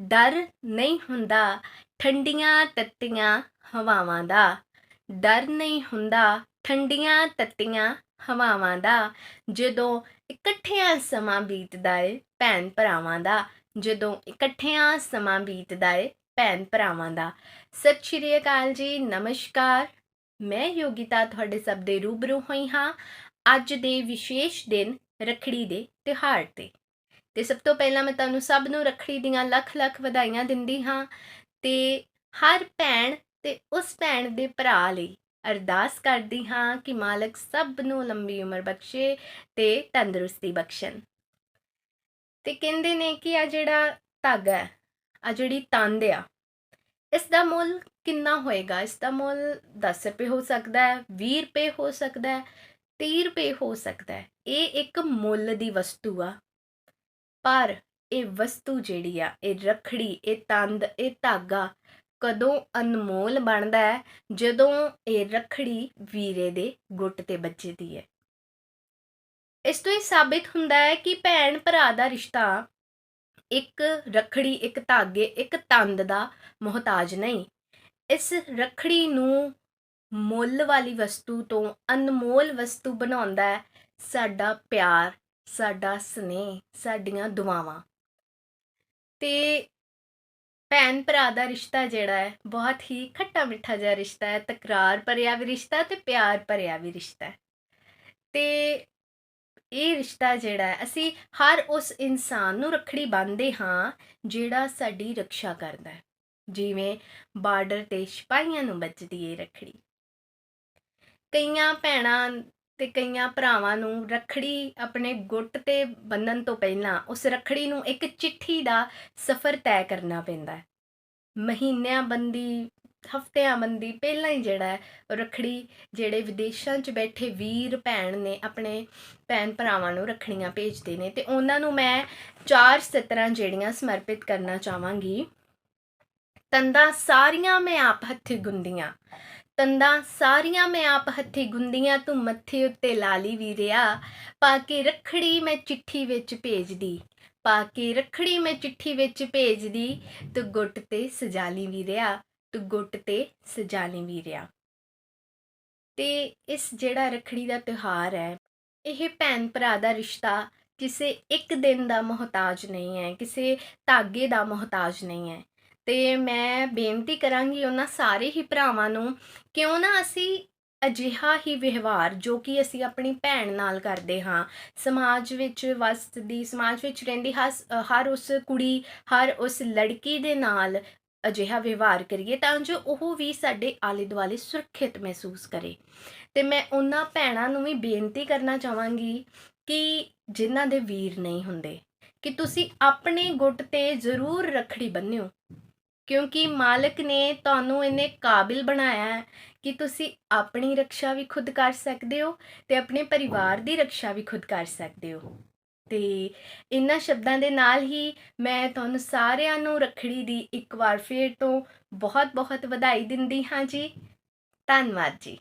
ਡਰ ਨਹੀਂ ਹੁੰਦਾ ਠੰਡੀਆਂ ਤੱਤੀਆਂ ਹਵਾਵਾਂ ਦਾ। ਡਰ ਨਹੀਂ ਹੁੰਦਾ ਠੰਡੀਆਂ ਤੱਤੀਆਂ ਹਵਾਵਾਂ ਦਾ। ਜਦੋਂ ਇਕੱਠਿਆਂ ਸਮਾਂ ਬੀਤਦਾ ਏ ਭੈਣ ਭਰਾਵਾਂ ਦਾ। ਜਦੋਂ ਇਕੱਠਿਆਂ ਸਮਾਂ ਬੀਤਦਾ ਏ ਭੈਣ ਭਰਾਵਾਂ ਦਾ। ਸਤਿ ਸ਼੍ਰੀ ਅਕਾਲ ਜੀ, ਨਮਸਕਾਰ। ਮੈਂ ਯੋਗਿਤਾ ਤੁਹਾਡੇ ਸਭ ਦੇ ਰੂਬਰੂ ਹੋਈ ਹਾਂ। ਅੱਜ ਦੇ ਵਿਸ਼ੇਸ਼ ਦਿਨ ਰੱਖੜੀ ਦੇ ਤਿਉਹਾਰ ਤੇ। ਤੇ ਸਭ ਤੋਂ ਪਹਿਲਾਂ ਮੈਂ ਤੁਹਾਨੂੰ ਸਭ ਨੂੰ ਰੱਖੜੀ ਦੀਆਂ ਲੱਖ ਲੱਖ ਵਧਾਈਆਂ ਦਿੰਦੀ ਹਾਂ ਤੇ ਹਰ ਭੈਣ ਤੇ ਉਸ ਭੈਣ ਦੇ ਭਰਾ ਲਈ ਅਰਦਾਸ ਕਰਦੀ ਹਾਂ ਕਿ ਮਾਲਕ ਸਭ ਨੂੰ ਲੰਬੀ ਉਮਰ ਬਖਸ਼ੇ ਤੇ ਤੰਦਰੁਸਤੀ ਬਖਸ਼ਣ। ਤੇ ਕਹਿੰਦੇ ਨੇ ਕਿ ਆ ਜਿਹੜਾ ਧਾਗਾ ਹੈ ਆ ਜਿਹੜੀ ਤੰਦ ਆ, ਇਸ ਦਾ ਮੁੱਲ ਕਿੰਨਾ ਹੋਏਗਾ? ਇਸ ਦਾ ਮੁੱਲ 10 ਰੁਪਏ ਹੋ ਸਕਦਾ ਹੈ 20 ਰੁਪਏ ਹੋ ਸਕਦਾ ਹੈ 30 ਰੁਪਏ ਹੋ ਸਕਦਾ ਹੈ। ਇਹ ਇੱਕ ਮੁੱਲ ਦੀ ਵਸਤੂ ਆ। ਪਰ ਇਹ ਵਸਤੂ ਜਿਹੜੀ ਆ, ਇਹ ਰਖੜੀ, ਇਹ ਤੰਦ, ਇਹ ਧਾਗਾ ਕਦੋਂ ਅਨਮੋਲ ਬਣਦਾ ਹੈ? ਜਦੋਂ ਇਹ ਰਖੜੀ ਵੀਰੇ ਦੇ ਗੁੱਟ ਤੇ ਵੱਜਦੀ ਹੈ। ਇਸ ਤੋਂ ਇਹ ਸਾਬਿਤ ਹੁੰਦਾ ਹੈ ਕਿ ਭੈਣ ਭਰਾ ਦਾ ਰਿਸ਼ਤਾ ਇੱਕ ਰਖੜੀ, ਇੱਕ ਧਾਗੇ, ਇੱਕ ਤੰਦ ਦਾ ਮੁਹਤਾਜ ਨਹੀਂ। ਇਸ ਰਖੜੀ ਨੂੰ ਮੁੱਲ ਵਾਲੀ ਵਸਤੂ ਤੋਂ ਅਨਮੋਲ ਵਸਤੂ ਬਣਾਉਂਦਾ ਹੈ ਸਾਡਾ ਪਿਆਰ। ਸਾਡਾ ਸਨੇਹ, ਸਾਡੀਆਂ ਦੁਆਵਾਂ। ਤੇ ਭੈਣ ਭਰਾ ਦਾ ਰਿਸ਼ਤਾ ਜਿਹੜਾ ਹੈ, ਬਹੁਤ ਹੀ ਖੱਟਾ ਮਿੱਠਾ ਜਿਹਾ ਰਿਸ਼ਤਾ ਹੈ, ਤਕਰਾਰ ਭਰਿਆ ਵੀ ਰਿਸ਼ਤਾ ਤੇ ਪਿਆਰ ਭਰਿਆ ਵੀ ਰਿਸ਼ਤਾ ਹੈ। ਤੇ ਇਹ ਰਿਸ਼ਤਾ ਜਿਹੜਾ ਹੈ, ਅਸੀਂ ਹਰ ਉਸ ਇਨਸਾਨ ਨੂੰ ਰੱਖੜੀ ਬੰਨਦੇ ਹਾਂ, ਜਿਹੜਾ ਸਾਡੀ ਰੱਖਿਆ ਕਰਦਾ ਹੈ। ਜਿਵੇਂ ਬਾਰਡਰ ਤੇ ਸਿਪਾਹੀਆਂ ਨੂੰ ਬਚਦੀ ਏ ਰੱਖੜੀ। ਕਈਆਂ ਭੈਣਾਂ ਤੇ ਕਈਆਂ ਭਰਾਵਾਂ ਨੂੰ ਰੱਖੜੀ ਆਪਣੇ ਗੁੱਟ ਤੇ ਬੰਨਣ ਤੋਂ ਪਹਿਲਾਂ ਉਸ ਰੱਖੜੀ ਨੂੰ ਇੱਕ ਚਿੱਠੀ ਦਾ ਸਫ਼ਰ ਤੈਅ ਕਰਨਾ ਪੈਂਦਾ ਹੈ। ਮਹੀਨਿਆਂ ਬੰਦੀ, ਹਫ਼ਤਿਆਂ ਬੰਦੀ ਪਹਿਲਾਂ ਹੀ ਜਿਹੜਾ ਹੈ ਰੱਖੜੀ ਜਿਹੜੇ ਵਿਦੇਸ਼ਾਂ 'ਚ ਬੈਠੇ ਵੀਰ, ਭੈਣ ਨੇ ਆਪਣੇ ਭੈਣ ਭਰਾਵਾਂ ਨੂੰ ਰੱਖੜੀਆਂ ਭੇਜਦੇ ਨੇ ਤੇ ਉਹਨਾਂ ਨੂੰ ਮੈਂ ਚਾਰ ਸਤਰਾਂ ਜਿਹੜੀਆਂ ਸਮਰਪਿਤ ਕਰਨਾ ਚਾਹਾਂਗੀ। ਤੰਦਾਂ ਸਾਰੀਆਂ ਮੈਂ ਆਪ ਹੱਥੀ ਗੁੰਦੀਆਂ। ਤੰਦਾਂ ਸਾਰੀਆਂ ਮੈਂ ਆਪ ਹੱਥੀ ਗੁੰਦੀਆਂ ਤੂੰ ਮੱਥੇ ਉੱਤੇ ਲਾਲੀ ਵੀਰਿਆ। ਪਾ ਕੇ ਰੱਖੜੀ ਮੈਂ ਚਿੱਠੀ ਵਿੱਚ ਭੇਜਦੀ। ਪਾ ਕੇ ਰੱਖੜੀ ਮੈਂ ਚਿੱਠੀ ਵਿੱਚ ਭੇਜਦੀ। ਤੂੰ ਗੁੱਟ ਤੇ ਸਜਾਲੀ ਵੀਰਿਆ। ਤੂੰ ਗੁੱਟ ਤੇ ਸਜਾਲੀ ਵੀਰਿਆ। ਤੇ ਇਸ ਜਿਹੜਾ ਰੱਖੜੀ ਦਾ ਤਿਉਹਾਰ ਹੈ, ਇਹ ਭੈਣ ਭਰਾ ਦਾ ਰਿਸ਼ਤਾ ਕਿਸੇ ਇੱਕ ਦਿਨ ਦਾ ਮੁਹਤਾਜ ਨਹੀਂ ਹੈ, ਕਿਸੇ ਧਾਗੇ ਦਾ ਮੁਹਤਾਜ ਨਹੀਂ ਹੈ। ਤੇ ਮੈਂ ਬੇਨਤੀ ਕਰਾਂਗੀ ਉਹਨਾਂ ਸਾਰੇ ਹੀ ਭਰਾਵਾਂ ਨੂੰ ਕਿਉਂ ਨਾ ਅਸੀਂ ਅਜਿਹਾ ਹੀ ਵਿਵਹਾਰ ਜੋ ਕਿ ਅਸੀਂ ਆਪਣੀ ਭੈਣ ਨਾਲ ਕਰਦੇ ਹਾਂ, ਸਮਾਜ ਵਿੱਚ ਵਸਦੀ, ਸਮਾਜ ਵਿੱਚ ਰਹਿੰਦੀ ਹਰ ਉਸ ਕੁੜੀ, ਹਰ ਉਸ ਲੜਕੀ ਦੇ ਨਾਲ ਅਜਿਹਾ ਵਿਵਹਾਰ ਕਰੀਏ ਤਾਂ ਜੋ ਉਹ ਵੀ ਸਾਡੇ ਆਲੇ ਦੁਆਲੇ ਸੁਰੱਖਿਅਤ ਮਹਿਸੂਸ ਕਰੇ। ਤੇ ਮੈਂ ਉਹਨਾਂ ਭੈਣਾਂ ਨੂੰ ਵੀ ਬੇਨਤੀ ਕਰਨਾ ਚਾਹਾਂਗੀ ਕਿ ਜਿਨ੍ਹਾਂ ਦੇ ਵੀਰ ਨਹੀਂ ਹੁੰਦੇ, ਕਿ ਤੁਸੀਂ ਆਪਣੇ ਗੁੱਟ ਤੇ ਜ਼ਰੂਰ ਰੱਖੜੀ ਬੰਨਿਓ। ਕਿਉਂਕਿ ਮਾਲਕ ਨੇ ਤੁਹਾਨੂੰ ਇੰਨੇ ਕਾਬਿਲ ਬਣਾਇਆ ਹੈ ਕਿ ਤੁਸੀਂ ਆਪਣੀ ਰੱਖਿਆ ਵੀ ਖੁਦ ਕਰ ਸਕਦੇ ਹੋ ਤੇ ਆਪਣੇ ਪਰਿਵਾਰ ਦੀ ਰੱਖਿਆ ਵੀ ਖੁਦ ਕਰ ਸਕਦੇ ਹੋ। ਤੇ ਇਨ੍ਹਾਂ ਸ਼ਬਦਾਂ ਦੇ ਨਾਲ ਹੀ ਮੈਂ ਤੁਹਾਨੂੰ ਸਾਰਿਆਂ ਨੂੰ ਰੱਖੜੀ ਦੀ ਇੱਕ ਵਾਰ ਫੇਰ ਤੋਂ ਬਹੁਤ ਬਹੁਤ ਵਧਾਈ ਦਿੰਦੀ ਹਾਂ ਜੀ। ਧੰਨਵਾਦ ਜੀ।